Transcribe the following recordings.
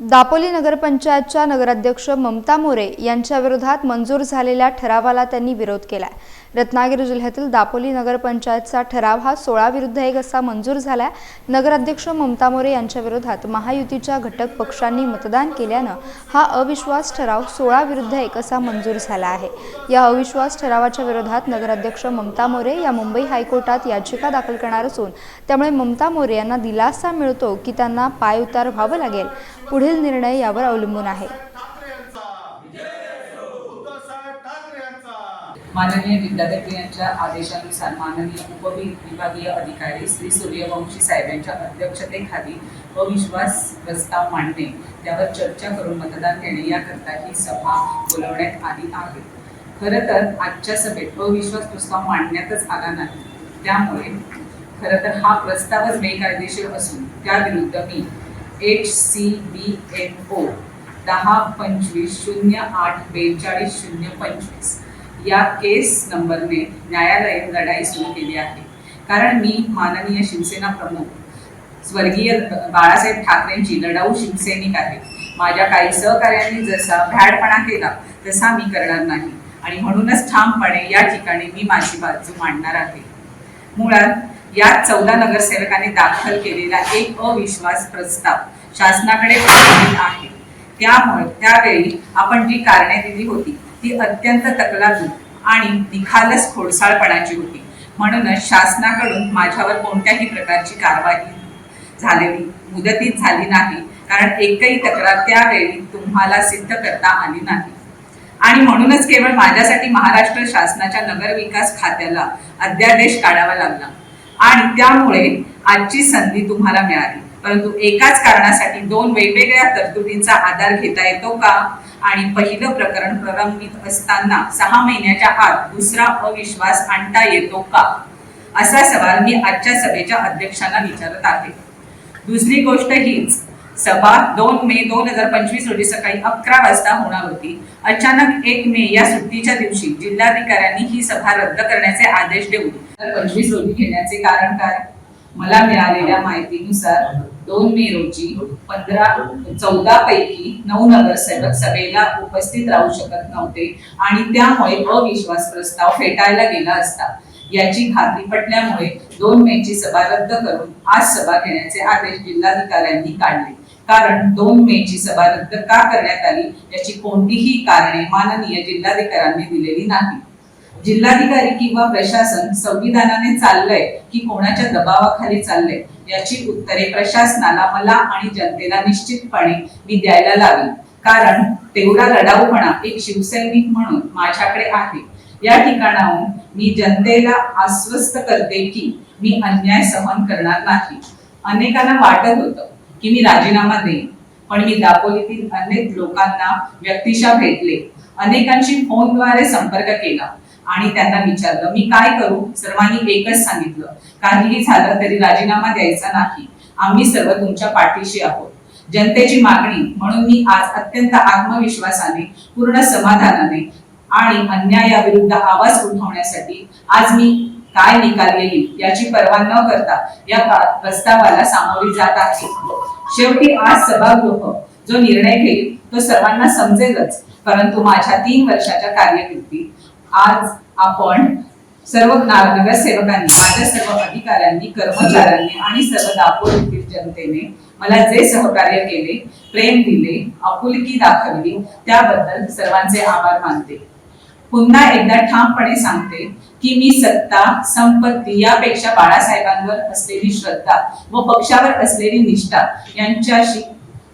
दापोली नगरपंचायतच्या नगराध्यक्ष ममता मोरे यांच्या विरोधात मंजूर झालेल्या ठरावाला त्यांनी विरोध केला रत्नागिरी जिल्ह्यातील दापोली नगरपंचायतचा ठराव हा सोळा विरुद्ध एक असा मंजूर झाला नगराध्यक्ष ममता मोरे यांच्या विरोधात महायुतीच्या घटक पक्षांनी मतदान केल्यानं हा अविश्वास ठराव सोळा विरुद्ध एक असा मंजूर झाला आहे. या अविश्वास ठरावाच्या विरोधात नगराध्यक्ष ममता मोरे या मुंबई हायकोर्टात याचिका दाखल करणार असून त्यामुळे ममता मोरे यांना दिलासा मिळतो की त्यांना पायउतार व्हावं लागेल. पुढे पुढील निर्णय यावर अवलंबून आहे. माननीय विद्यापीठ यांच्या आदेशानुसार माननीय उपविभागीय अधिकारी श्री सूर्यवंशी साहेब यांच्या अध्यक्षतेखाली अविश्वास प्रस्ताव मांडणे त्यावर चर्चा करून मतदान घेणे याकरता ही सभा बोलवण्यात आली आहे. खरं तर आजच्या सभेत अविश्वास प्रस्ताव मांडण्यातच आला नाही. त्यामुळे खरं तर हा प्रस्तावच बेकायदेशीर असून त्याविरुद्ध मी H C B N O दहा पंचवीस शून्य आठ बेचाळीस शून्य पंचवीस. या केस नंबरने न्यायालयीन लढाई सुरू केली आहे. कारण मी माननीय शिवसेना प्रमुख स्वर्गीय बाळासाहेब ठाकरेंची लढाऊ शिवसैनिक आहे. माझ्या काही सहकार्यांनी जसा भ्याडपणा केला तसा मी करणार नाही. आणि म्हणूनच ठामपणे या ठिकाणी मी माझी बाजू मांडणार आहे. मुळात यात चौदा नगरसेवकांनी दाखल केलेला एक अविश्वास प्रस्ताव शासनाकडे आहे. त्यामुळे त्यावेळी आपण जी कारणे दिली होती ती अत्यंत तकलादू आणि निखालस खोडसाळपणाची होती. म्हणूनच शासनाकडून माझ्यावर कोणत्याही प्रकारची कारवाई झालेली मुदतीत झाली नाही कारण एकही तक्रार त्यावेळी तुम्हाला सिद्ध करता आली नाही. आणि म्हणूनच केवळ माझ्यासाठी महाराष्ट्र शासनाच्या नगरविकास खात्याला अध्यादेश काढावा लागला. आणि त्यामुळे आजची संधी तुम्हाला मिळाली. परंतु एकाच कारणासाठी दोन वेगवेगळ्या तरतुदींचा आधार घेता येतो का? आणि पहिलं प्रकरण प्रलंबित असताना सहा महिन्याच्या आत दुसरा अविश्वास आणता येतो का? असा सवाल मी आजच्या सभेच्या अध्यक्षांना विचारत आहे. दुसरी गोष्ट हीच सभा दोन मे दोन हजार पंचवीस रोजी सकाळी अकरा वाजता होणार होती. अचानक एक मे या सुट्टीच्या दिवशी जिल्हाधिकाऱ्यांनी ही सभा रद्द करण्याचे आदेश देऊन पंचवीस रोजी घेण्याचे कारण काय? मला मिळालेल्या माहितीनुसार दोन मे रोजी पंधरा चौदा पैकी नऊ नगरसेवक सभेला उपस्थित राहू शकत नव्हते आणि त्यामुळे अविश्वास प्रस्ताव फेटाळला गेला असता. याची खात्री पटल्यामुळे दोन मेची सभा रद्द करून आज सभा घेण्याचे आदेश जिल्हाधिकाऱ्यांनी काढले. कारण दोन मेची सभा रद्द का करण्यात आली याची कोणतीही कारणे माननीय जिल्हाधिकाऱ्यांनी दिलेली नाही. जिल्हाधिकारी किंवा प्रशासन संविधानाने चाललंय की कोणाच्या दबावाखाली चाललंय याची उत्तरे प्रशासनाला मला आणि जनतेला निश्चितपणे मी द्यायला लावी. कारण तेवढा लढाऊपणा एक शिवसैनिक म्हणून माझ्याकडे आहे. या ठिकाणाहून मी जनतेला आश्वस्त करते की मी अन्याय सहन करणार नाही. अनेकांना वाटत होतं की मी राजीनामा देईन. पण मी दापोलीतील अनेक लोकांना व्यक्तिशा भेटले. अनेकांशी फोनद्वारे संपर्क केला आणि त्यांना विचारलं मी काय करू? सर्वांनी एकच सांगितलं काहीही झालं तरी राजीनामा द्यायचा नाही. आम्ही सर्व तुमच्या पाठीशी आहोत. जनतेची मागणी म्हणून मी आज अत्यंत आत्मविश्वासाने पूर्ण समाधानाने आणि अन्यायाविरुद्ध आवाज उठवण्यासाठी आज मी काय निकाल येईल याची पर्वा न करता या प्रस्तावाला सामोरी जात आहे. शेवटी आज सभागृह जो निर्णय घेईल तो सर्वांना समजेलच. परंतु माझ्या तीन वर्षाच्या कार्यकिर्दीत आज आपण सर्व ना- नगरसेवकांनी माझ्या सर्व अधिकाऱ्यांनी कर्मचाऱ्यांनी आणि सर्व दापोलीतील जनतेने मला जे सहकार्य केले प्रेम दिले आपुलकी दाखवली त्याबद्दल सर्वांचे आभार मानते. पुन्हा एकदा ठामपणे सांगते की मी सत्ता संपत्ती यापेक्षा बाळासाहेबांवर असलेली श्रद्धा व पक्षावर असलेली निष्ठा यांच्याशी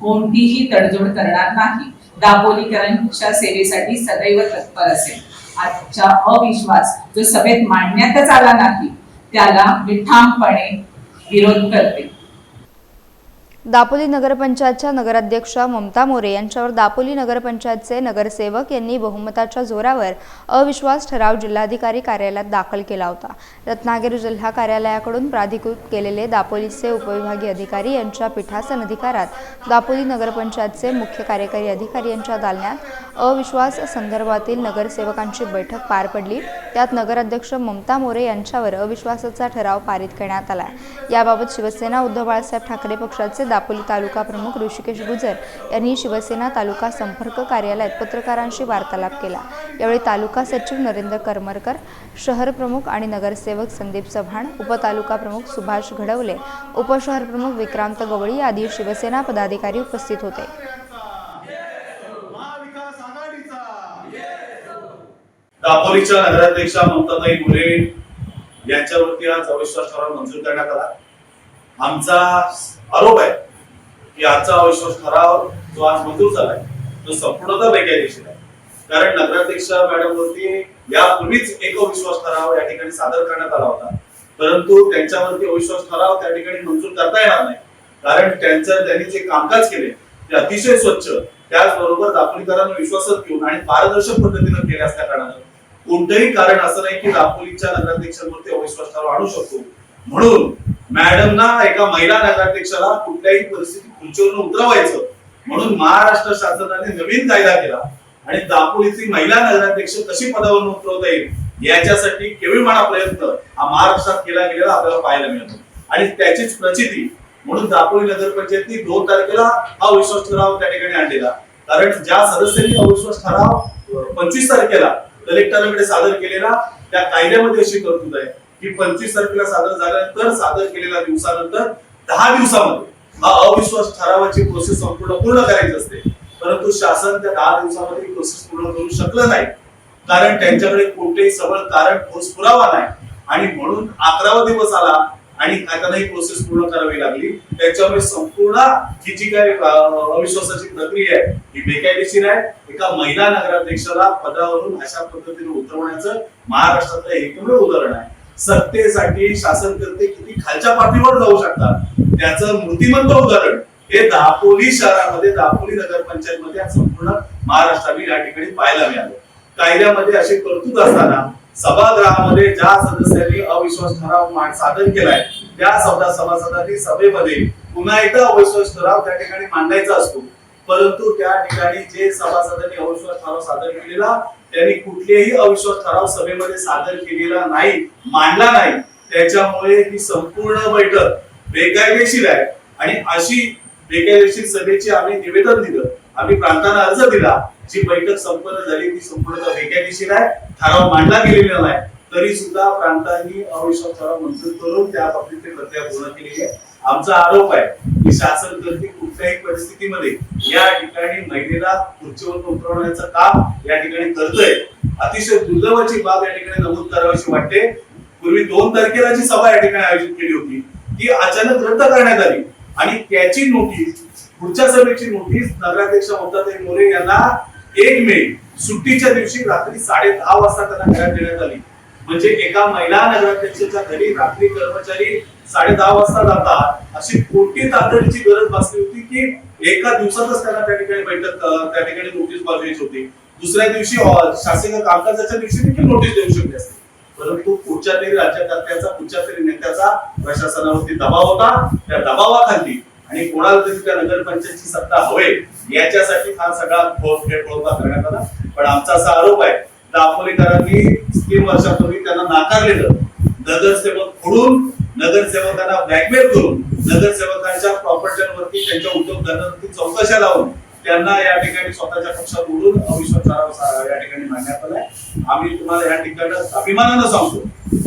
कोणतीही तडजोड करणार नाही. दाबोलीकरांच्या सेवेसाठी सदैव तत्पर असेल. आजचा अविश्वास जो सभेत मांडण्यातच आला नाही त्याला मी ठामपणे विरोध करते. दापोली नगरपंचायतच्या नगराध्यक्षा ममता मोरे यांच्यावर दापोली नगरपंचायतचे नगरसेवक यांनी बहुमताच्या जोरावर अविश्वास ठराव जिल्हाधिकारी कार्यालयात दाखल केला होता. रत्नागिरी जिल्हा कार्यालयाकडून प्राधिकृत केलेले दापोलीचे उपविभागीय अधिकारी यांच्या पीठासन अधिकारात दापोली नगरपंचायतचे मुख्य कार्यकारी अधिकारी यांच्या दालन्यात अविश्वास संदर्भातील नगरसेवकांची बैठक पार पडली. त्यात नगराध्यक्ष ममता मोरे यांच्यावर अविश्वासाचा ठराव पारित करण्यात आला. याबाबत शिवसेना उद्धव बाळासाहेब ठाकरे पक्षाचे दापोली तालुका प्रमुख ऋषिकेश गुजर यांनी शिवसेना तालुका संपर्क कार्यालयात पत्रकारांशी वार्तालाप केला. यावेळी तालुका सचिव नरेंद्र करमरकर शहर प्रमुख आणि नगरसेवक संदीप चव्हाण उपतालुका प्रमुख सुभाष घडवले उपशहर प्रमुख विक्रांत गवळी आदी शिवसेना पदाधिकारी उपस्थित होते. दापोलीच्या नगराध्यक्षा ममताताई मुले यांच्यावरती आज अविश्वास ठराव मंजूर करण्यात आला. आमचा आरोप आहे की आजचा अविश्वास ठराव जो आज मंजूर झालाय तो संपूर्णतः बेकायदेशीर आहे. कारण नगराध्यक्ष मॅडम वरती यापूर्वीच एक अविश्वास ठराव या ठिकाणी सादर करण्यात आला होता. परंतु त्यांच्यावरती अविश्वास ठराव त्या ठिकाणी मंजूर करता येणार नाही. कारण त्यांचं त्यांनी जे कामकाज केले ते अतिशय स्वच्छ त्याचबरोबर दापोलीकरांना विश्वासात घेऊन आणि पारदर्शक पद्धतीनं केले असल्या कारणानं कोणतंही कारण असं नाही की दापोलीच्या नगराध्यक्षांवरती अविश्वास ठराव आणू शकतो. म्हणून मॅडमना एका महिला नगराध्यक्षाला कुठल्याही परिस्थितीत खुर्चीवरून उतरवायचं. म्हणून महाराष्ट्र शासनाने नवीन कायदा केला आणि दापोलीची महिला नगराध्यक्ष कशी पदावरून उतरवता येईल याच्यासाठी केविळमाणा प्रयत्न हा महाराष्ट्रात केला गेलेला आपल्याला पाहायला मिळतो. आणि त्याचीच प्रचिती म्हणून दापोली नगरपंचायतनी दोन तारखेला हा अविश्वास ठराव त्या ठिकाणी आणलेला. कारण ज्या सदस्यांनी अविश्वास ठराव पंचवीस तारखेला कलेक्टरांकडे सादर केलेला त्या कायद्यामध्ये अशी तरतूद आहे. की पंचवीस तारखेला सादर झाल्यानंतर सादर केलेल्या दिवसानंतर दहा दिवसामध्ये हा अविश्वास ठरावाची प्रोसेस संपूर्ण पूर्ण करायची असते. परंतु शासन त्या दहा दिवसामध्ये प्रोसेस पूर्ण करू शकलं नाही. कारण त्यांच्याकडे कोणतेही सबळ कारण ठोस पुरावा नाही. आणि म्हणून अकरावा दिवस आला आणि त्यांनाही प्रोसेस पूर्ण करावी लागली. त्याच्यामुळे संपूर्ण ही जी काही अविश्वासाची प्रक्रिया आहे ही बेकायदेशीर आहे. एका महिला नगराध्यक्षाला पदावरून अशा पद्धतीने उतरवण्याचं महाराष्ट्रातलं एकमेव उदाहरण आहे. सत्तेसाठी शासन करते किती खालच्या पातळीवर जाऊ शकतात? त्याचं मूर्तिमंत उदाहरण हे दापोली शहरामध्ये दापोली नगरपंचायत मध्ये संपूर्ण महाराष्ट्रातील या ठिकाणी पाहायला मिळालं. कायद्यामध्ये अशी तरतूद असताना सभागृहामध्ये ज्या सदस्यांनी अविश्वास ठराव सादर केलाय त्या सभा सभासदांनी सभेमध्ये पुन्हा एकदा अविश्वास ठराव त्या ठिकाणी मांडायचा असतो. परंतु त्या ठिकाणी जे सभासदांनी अविश्वास ठराव सादर केलेला त्यांनी कुठलेही अविश्वास ठराव सभेमध्ये सादर केलेला नाही मांडला नाही. त्याच्यामुळे ही संपूर्ण बैठक बेकायदेशीर आहे. आणि अशी बेकायदेशीर सभेची आम्ही निवेदन दिलं आम्ही प्रांतांना अर्ज दिला जी बैठक संपन्न झाली ती संपूर्ण बेकायदेशीर आहे. ठराव मांडला गेलेला नाही. तरी सुद्धा प्रांतांनी अविश्वास ठराव मंजूर करून त्या बाबतीत प्रक्रिया पूर्ण केलेली आहे आमचा आरोप आहे की शासन करते कुठल्याही परिस्थितीमध्ये या ठिकाणी महिलेला खुर्चीवर उतरवण्याचं काम या ठिकाणी करतोय. अतिशय दुर्दैवाची बाब या ठिकाणी नमूद करावीशी वाटते. पूर्वी दोन तारखेला जी सभा या ठिकाणी आयोजित केली होती ती अचानक रद्द करण्यात आली. आणि त्याची नोटीस पुढच्या सभेची नोटीस नगराध्यक्ष ममताताई मोरे यांना एक मे सुट्टीच्या दिवशी रात्री साडे दहा वाजता त्यांना घरात देण्यात आली. म्हणजे एका महिला नगराध्यक्षाच्या घरी रात्री कर्मचारी साडे दहा वाजता जातात. अशी कोणती तातडीची गरज भासली होती की एका दिवसातच त्यांना त्या ठिकाणी बैठक त्या ठिकाणी नोटीस पाठवायची होती. दुसऱ्या दिवशी शासकीय कामकाजाच्या दिवशी देखील नोटीस देऊ शकली असते. परंतु पुढच्या तरी राज्यकर्त्याचा पुढच्या तरी नेत्याचा प्रशासनावरती दबाव होता. त्या दबावाखाली आणि कोणाला तरी त्या नगरपंचायतची सत्ता हवे याच्यासाठी हा सगळा खेळखोळपा करण्यात आला. पण आमचा असा आरोप आहे दापोलीकरांनी तीन वर्षापूर्वी त्यांना नाकारलेलं नगरसेवक फोडून नगरसेवकांना ब्लॅकमेल करून नगरसेवकांच्या प्रॉपर्ट्यांवरती त्यांच्या उद्योगधंद्यांवरती चौकशा लावून त्यांना या ठिकाणी स्वतःच्या पक्षात उडून अविश्वास ठराव या ठिकाणी मांडण्यात आलाय. आम्ही तुम्हाला या ठिकाणी अभिमानानं सांगतो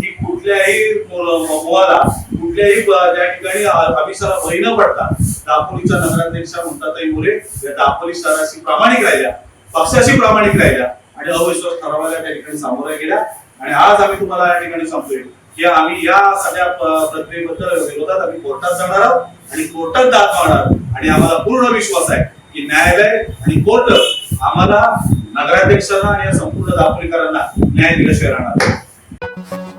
की कुठल्याही मोहाला कुठल्याही त्या ठिकाणी अ- भय न पडता दापोलीच्या नगराध्यक्षा ममताताई मोरे या दापोली शहराशी प्रामाणिक राहिल्या पक्षाशी प्रामाणिक राहिल्या आणि अविश्वास ठरावाला त्या ठिकाणी सामोऱ्या गेल्या. आणि आज आम्ही तुम्हाला या ठिकाणी सांगतोय की आम्ही या सगळ्या प्रक्रियेबद्दल विरोधात आम्ही कोर्टात जाणार आहोत आणि कोर्टात दाखवणार आणि आम्हाला पूर्ण विश्वास आहे की न्यायालय आणि कोर्ट आम्हाला नगराध्यक्षांना आणि या संपूर्ण दापोलीकरांना न्याय दिल्याशिवाय राहणार